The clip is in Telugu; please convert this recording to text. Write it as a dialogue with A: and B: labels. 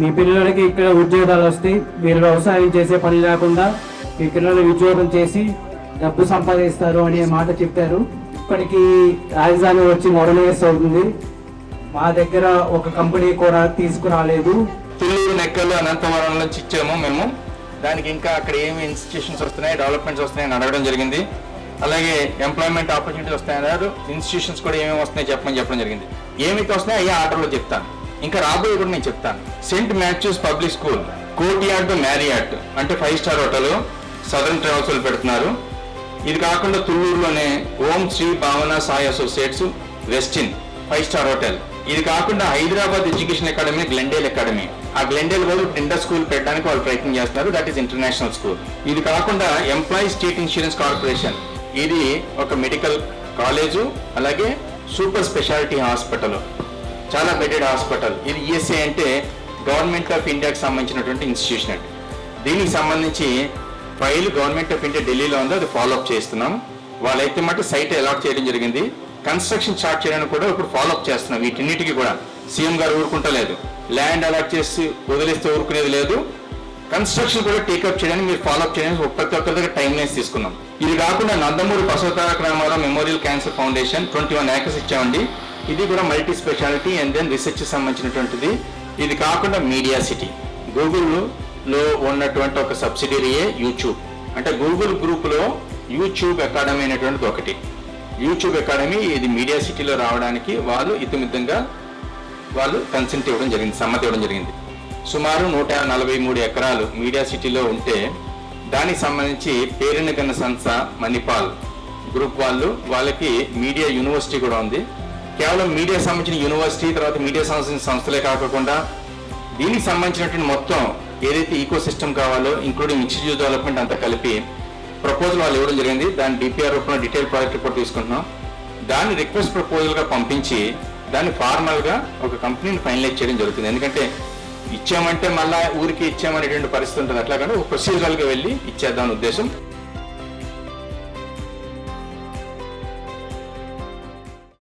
A: మీ పిల్లలకి ఇక్కడ ఉద్యోగాలు వస్తాయి మీరు వ్యవసాయం చేసే పని లేకుండా మీ పిల్లలు ఉద్యోగం చేసి డబ్బు సంపాదిస్తారు అనే మాట చెప్పారు. ఇప్పటికి రాజధాని వచ్చి మోడల్ ఇయర్స్ అవుతుంది. మా దగ్గర ఒక కంపెనీ కూడా తీసుకురాలేదు.
B: తుళ్ళూరు నెక్కలు అనంతవరం నుంచి ఇచ్చాము మేము. దానికి ఇంకా అక్కడ ఏమి ఇన్స్టిట్యూషన్స్ వస్తున్నాయి డెవలప్మెంట్స్ వస్తున్నాయని అడగడం జరిగింది. అలాగే ఎంప్లాయ్మెంట్ ఆపర్చునిటీస్ వస్తాయన్నారు. ఇన్స్టిట్యూషన్స్ కూడా ఏమేమి వస్తున్నాయి చెప్పమని చెప్పడం జరిగింది. ఏమైతే వస్తున్నాయి అయ్యే ఆర్డర్లో చెప్తాను. ఇంకా రాబోయే కూడా నేను చెప్తాను. Saint Matthew's public school courtyard Marriott అంటే five star hotel southern travels వాళ్ళు పెడుతున్నారు. ఇది కాకుండా తుళ్ళూరులోనే Om Shri Bhavana Sai associates Westin five star hotel. ఇది కాకుండా Hyderabad education academy Glendale academy. ఆ గ్లెండేల్ వాళ్ళు టెండర్ స్కూల్ పెట్టడానికి వాళ్ళు ప్రయత్నం చేస్తున్నారు. దట్ ఈస్ ఇంటర్నేషనల్ స్కూల్ ఇది కాకుండా ఎంప్లాయీ స్టేట్ ఇన్సూరెన్స్ కార్పొరేషన్ ఇది ఒక మెడికల్ కాలేజు అలాగే సూపర్ స్పెషాలిటీ హాస్పిటల్. చాలా బెడెడ్ హాస్పిటల్ ఇది ఈఎస్ఐ అంటే గవర్నమెంట్ ఆఫ్ ఇండియాకి సంబంధించినటువంటి ఇన్స్టిట్యూషన్ అండి. దీనికి సంబంధించి ఫైల్ గవర్నమెంట్ ఆఫ్ ఇండియా ఢిల్లీలో ఉందో అది ఫాలో అప్ చేస్తున్నాం. వాళ్ళైతే మటు సైట్ అలాట్ చేయడం జరిగింది. కన్స్ట్రక్షన్ స్టార్ట్ చేయడానికి కూడా ఇప్పుడు ఫాలో అప్ చేస్తున్నాం. వీటిన్నిటికీ కూడా. సీఎం గారు ఊరుకుంటలేదు. ల్యాండ్ అలాట్ చేసి వదిలేస్తే ఊరుకునేది లేదు. కన్స్ట్రక్షన్ కూడా టేకప్ చేయడానికి మీరు ఫాలో అప్ చేయడానికి ప్రతి ఒక్కరి దగ్గర టైం లైన్స్ తీసుకున్నాం. ఇది కాకుండా Nandamuri Basavataraka Ramarao memorial cancer foundation twenty one acres ఇచ్చామండి. ఇది కూడా multi speciality and then research సంబంధించినటువంటిది. ఇది కాకుండా మీడియా సిటీ గూగుల్లో ఉన్నటువంటి ఒక సబ్సిడరీయే యూట్యూబ్ అంటే గూగుల్ గ్రూప్లో యూట్యూబ్ అకాడమీ అనేటువంటిది ఒకటి. యూట్యూబ్ అకాడమీ ఇది మీడియా సిటీలో రావడానికి వాళ్ళు ఇతిమితంగా వాళ్ళు కన్సెంట్ ఇవ్వడం జరిగింది సమ్మతి ఇవ్వడం జరిగింది. సుమారు నూట నలభై మూడు ఎకరాలు మీడియా సిటీలో ఉంటే దానికి సంబంధించి పేరుని కన్న సంస్థ మణిపాల్ గ్రూప్ వాళ్ళు వాళ్ళకి మీడియా యూనివర్సిటీ కూడా ఉంది. కేవలం మీడియా సంబంధించిన యూనివర్సిటీ తర్వాత మీడియా సంబంధించిన సంస్థలే కాకుండా దీనికి సంబంధించినటువంటి మొత్తం ఏదైతే ఈకో సిస్టమ్ కావాలో ఇంక్లూడింగ్ ఇన్స్టిట్యూట్ డెవలప్మెంట్ అంతా కలిపి ప్రపోజల్ వాళ్ళు ఇవ్వడం జరిగింది. దాని డిపిఆర్ రూపంలో డీటెయిల్ ప్రాజెక్ట్ రిపోర్ట్ తీసుకుంటున్నాం. దాన్ని రిక్వెస్ట్ ప్రపోజల్గా పంపించి దాన్ని ఫార్మల్గా ఒక కంపెనీని ఫైనలైజ్ చేయడం జరుగుతుంది. ఎందుకంటే ఇచ్చామంటే మళ్ళా ఊరికి ఇచ్చామనేటువంటి పరిస్థితి ఉంటుంది. అట్లా కానీ ఒక ప్రొసీజరల్గా వెళ్ళి ఇచ్చేద్దామని ఉద్దేశం.